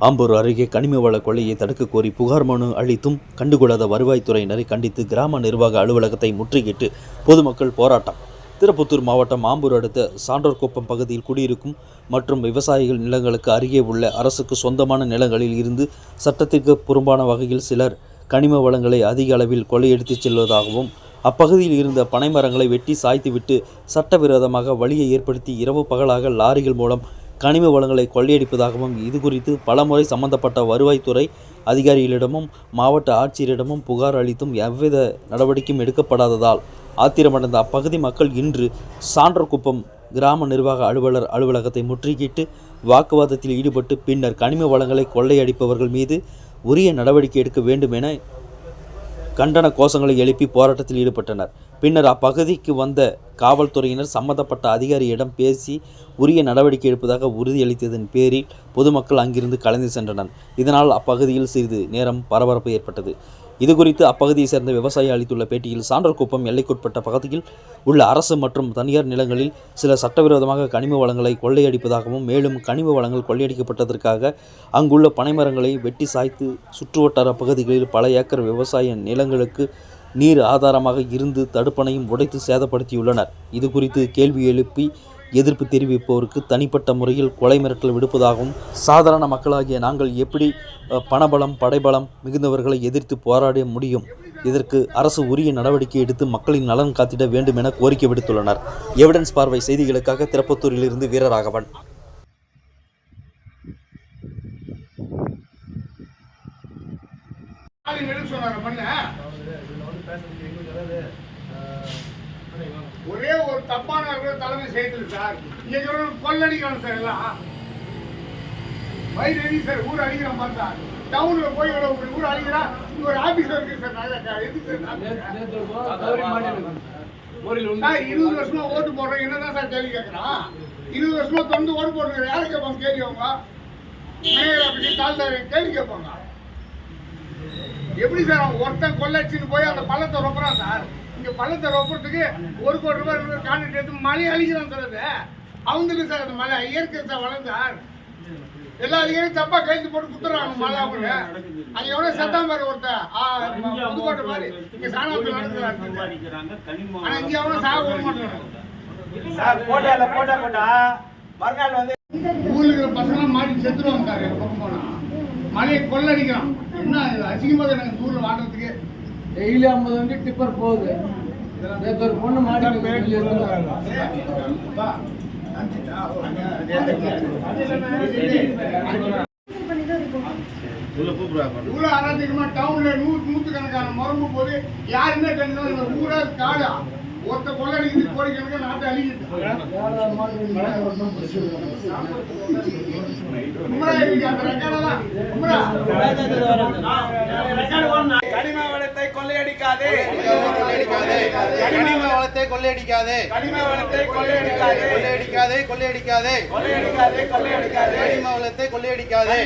ஆம்பூர் அருகே கனிம வள கொள்ளையை தடுக்க கோரி புகார் மனு அளித்தும் கண்டுகொள்ளாத வருவாய்த்துறையினரை கண்டித்து கிராம நிர்வாக அலுவலகத்தை முற்றுகையிட்டு பொதுமக்கள் போராட்டம். திருப்பத்தூர் மாவட்டம் ஆம்பூர் அடுத்த சான்றோர்குப்பம் பகுதியில் குடியிருக்கும் மற்றும் விவசாயிகள் நிலங்களுக்கு அருகே உள்ள அரசுக்கு சொந்தமான நிலங்களில் இருந்து சட்டத்திற்கு புறம்பான வகையில் சிலர் கனிம வளங்களை அதிக அளவில் கொள்ளையடித்துச் செல்வதாகவும் அப்பகுதியில் இருந்த பனைமரங்களை வெட்டி சாய்த்துவிட்டு சட்டவிரோதமாக வழியை ஏற்படுத்தி இரவு பகலாக லாரிகள் மூலம் கனிம வளங்களை கொள்ளையடிப்பதாகவும் இது குறித்து பலமுறை சம்பந்தப்பட்ட வருவாய்த்துறை அதிகாரிகளிடமும் மாவட்ட ஆட்சியரிடமும் புகார் அளித்தும் எவ்வித நடவடிக்கையும் எடுக்கப்படாததால் ஆத்திரமடைந்த அப்பகுதி மக்கள் இன்று சான்றக்குப்பம் கிராம நிர்வாக அலுவலர் அலுவலகத்தை முற்றுகையிட்டு வாக்குவாதத்தில் ஈடுபட்டு பின்னர் கனிம வளங்களை கொள்ளையடிப்பவர்கள் மீது உரிய நடவடிக்கை எடுக்க வேண்டும் என கண்டன கோஷங்களை எழுப்பி போராட்டத்தில் ஈடுபட்டனர். பின்னர் அப்பகுதிக்கு வந்த காவல்துறையினர் சம்பந்தப்பட்ட அதிகாரியிடம் பேசி உரிய நடவடிக்கை எடுப்பதாக உறுதியளித்ததன் பேரில் பொதுமக்கள் அங்கிருந்து கலந்து சென்றனர். இதனால் அப்பகுதியில் சிறிது நேரம் பரபரப்பு ஏற்பட்டது. இதுகுறித்து அப்பகுதியை சேர்ந்த விவசாயி அளித்துள்ள பேட்டியில் சான்றர்குப்பம் எல்லைக்குட்பட்ட பகுதியில் உள்ள அரசு மற்றும் தனியார் நிலங்களில் சில சட்டவிரோதமாக கனிம வளங்களை கொள்ளையடிப்பதாகவும் மேலும் கனிம வளங்கள் கொள்ளையடிக்கப்பட்டதற்காக அங்குள்ள பனைமரங்களை வெட்டி சாய்த்து சுற்றுவட்டார பகுதிகளில் பல ஏக்கர் விவசாய நிலங்களுக்கு நீர் ஆதாரமாக இருந்து தடுப்பணையும் உடைத்து சேதப்படுத்தியுள்ளனர். இது குறித்து கேள்வி எழுப்பி எதிர்ப்பு தெரிவிப்போருக்கு தனிப்பட்ட முறையில் கொலை மிரட்டல் விடுப்பதாகவும் சாதாரண மக்களாகிய நாங்கள் எப்படி பணபலம் படைபலம் மிகுந்தவர்களை எதிர்த்து போராட முடியும்? இதற்கு அரசு உரிய நடவடிக்கை எடுத்து மக்களின் நலன் காத்திட வேண்டும் என கோரிக்கை விடுத்துள்ளனர். எவிடன்ஸ் பார்வை செய்திகளுக்காக திருப்பத்தூரிலிருந்து வீரராகவன். ஆளுங்க ஒரே ஒரு தப்பான தலைமை செய்யல சார். இங்க கொள்ளடிக்கணும் சார் எல்லாம். வயிறு சார் ஊர் அடிக்கிறான் பார்த்தா டவுன்ல போய் ஒரு ஊர் அடிக்கிறான் இங்க ஒரு ஆபீஸ் இருக்கு சார் நல்ல எதுக்கு சார் இருபது வருஷமா ஓட்டு போடுறோம் என்னதான் சார் கேள்வி கேட்கறான் இருபது வருஷமா தொடர்ந்து ஓட்டு போடுறோம் யாரு கேட்பாங்க கேள்வி அவங்க மேயர் அப்படி தாழ்ந்தாரு கேள்வி கேட்பாங்க எப்படி சார் அவன் ஒருத்தன் கொள்ளடிச்சுன்னு போய் அந்த பள்ளத்தை ரொப்புறான் சார்? இங்க பள்ளத்தை ரொப்புறதுக்கு ஒரு கோடி ரூபாய் கான்ட்ராக்ட் எடுத்து மலையை அழிக்கிறான் சார் அது. அவங்களுக்கு சார் அந்த மலை இயற்கை சார் வளர்ந்தார் எல்லா அதிகாரியும் தப்பா கைது போட்டு குத்துறாங்க மலை அவங்க அங்க எவ்வளவு சத்தம் பாரு ம- புதுக்கோட்டை மாதிரி. இங்க சாணத்தில் நடக்கிறாங்க ஆனா இங்க எவனும் சாக விட மாட்டாங்க சார் போட்டால போட்டா போட்டா. மறுநாள் வந்து ஊர்ல இருக்கிற பசங்க மாட்டி செத்துருவாங்க சார் எங்க பக்கம் போனா. மலையை கொள்ளடிக்கிறான். என்ன அசிங்கமாக எனக்கு ஊர்ல வாடுறதுக்கு டெய்லி ஐம்பது வண்டி டிப்பர் போகுது. நேற்று ஒரு பொண்ணு மாடி இவ்வளவு அராஜகமா டவுன்ல நூறு நூத்துக்கணக்கான மரம்பு போது யாருமே கண்டு இந்த ஊரா காடா. ஒருத்த கொள்ளடிக்குது கோடிக்கணக்கான நாட்டை அழிக்குது. கனிம வளத்தை கொள்ளையடிக்காதே. கனிம வளத்தை கொள்ளையடிக்காதே. கனிம வளத்தை கொள்ளையடிக்காதே. கொள்ளையடிக்காதே கொள்ளையடிக்காதே. கொள்ளையடிக்காதே கொள்ளையடிக்காதே. கனிம வளத்தை கொள்ளையடிக்காதே.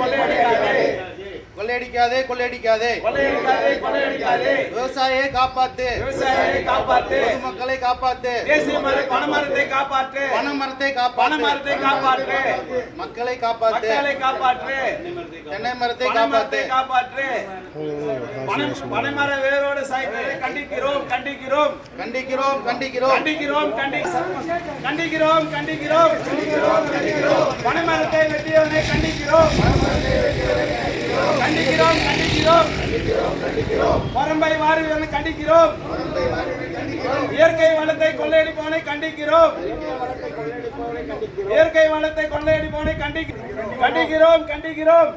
கொள்ளையடிக்காதே. கொள்ளையடிக்காதே கொள்ளையடிக்காதே. கொள்ளையடிக்காதே கொள்ளையடிக்காதே. விவசாயியை காப்பாத்து. விவசாயியை காப்பாத்து. பொதுமக்களை காப்பாத்து. தேசிய மர பனைமரத்தை காப்பாற்று. பனை மரத்தை காப்பாத்து. பனைமரத்தை காப்பாற்று. மக்களை காப்பாத்து. மக்களை காப்பாற்று. தென்னை மரத்தை பனைமரத்தை காப்பாத்து காப்பாற்று. பனை- பனைமர வேரோடு சாய்ந்ததை கண்டிக்கிறோம் கண்டிக்கிறோம். கண்டிக்கிறோம் கண்டிக்கிறோம். கண்டிக்கிறோம் கண்டி- கண்டிக்கிறோம் கண்டிக்கிறோம். பனைமரத்தை வெட்டியவனை கண்டிக்கிறோம் கண்டிக்கிறோம். கண்டிக்கிறோம். பரம்பை வாரியவனை கண்டிக்கிறோம். இயற்கை வளத்தை கொள்ளையடிப்பவனை கண்டிக்கிறோம். இயற்கை வளத்தை கொள்ளையடிப்பவனை கண்டி- கண்டிக்கிறோம் கண்டிக்கிறோம்.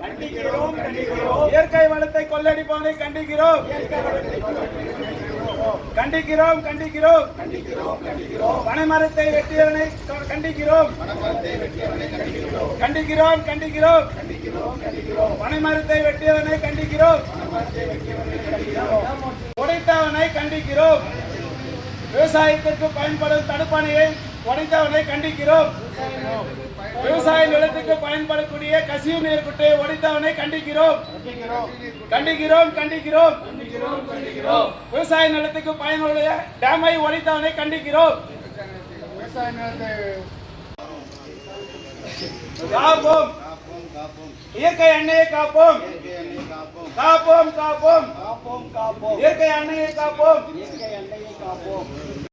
இயற்கை வளத்தை கொள்ளையடிப்பவனை கண்டிக்கிறோம். கண்டிக்கிறோம் கண்டிக்கிறோம். பனைமரத்தை வெட்டியவனை க- கண்டிக்கிறோம். கண்டிக்கிறோம். கண்டிக்கிறோம் பனைமரத்தை வெட்டியவனை கண்டிக்கிறோம். உடைத்தவனை கண்டிக்கிறோம். விவசாயத்திற்கு பயன்படும் தடுப்பணையை உடைத்தவனை கண்டிக்கிறோம். விவசாய நிலத்துக்கு பயன்படக்கூடிய கசிவு நீர் குட்டையை உடைத்தவனை கண்டிக்கிறோம். கண்டிக்கிறோம் கண்டிக்கிறோம். விவசாய நிலத்துக்கு பயனுள்ள டேமை உடைத்தவனை கண்டிக்கிறோம். விவசாய நிலத்தை காப்போம். இயற்கை அன்னையை காப்போம். அன்னையை காப்போம். காப்போம் காப்போம். காப்போம் இயற்கை அன்னையை காப்போம். இயற்கை எண்ணெயை காப்போம்.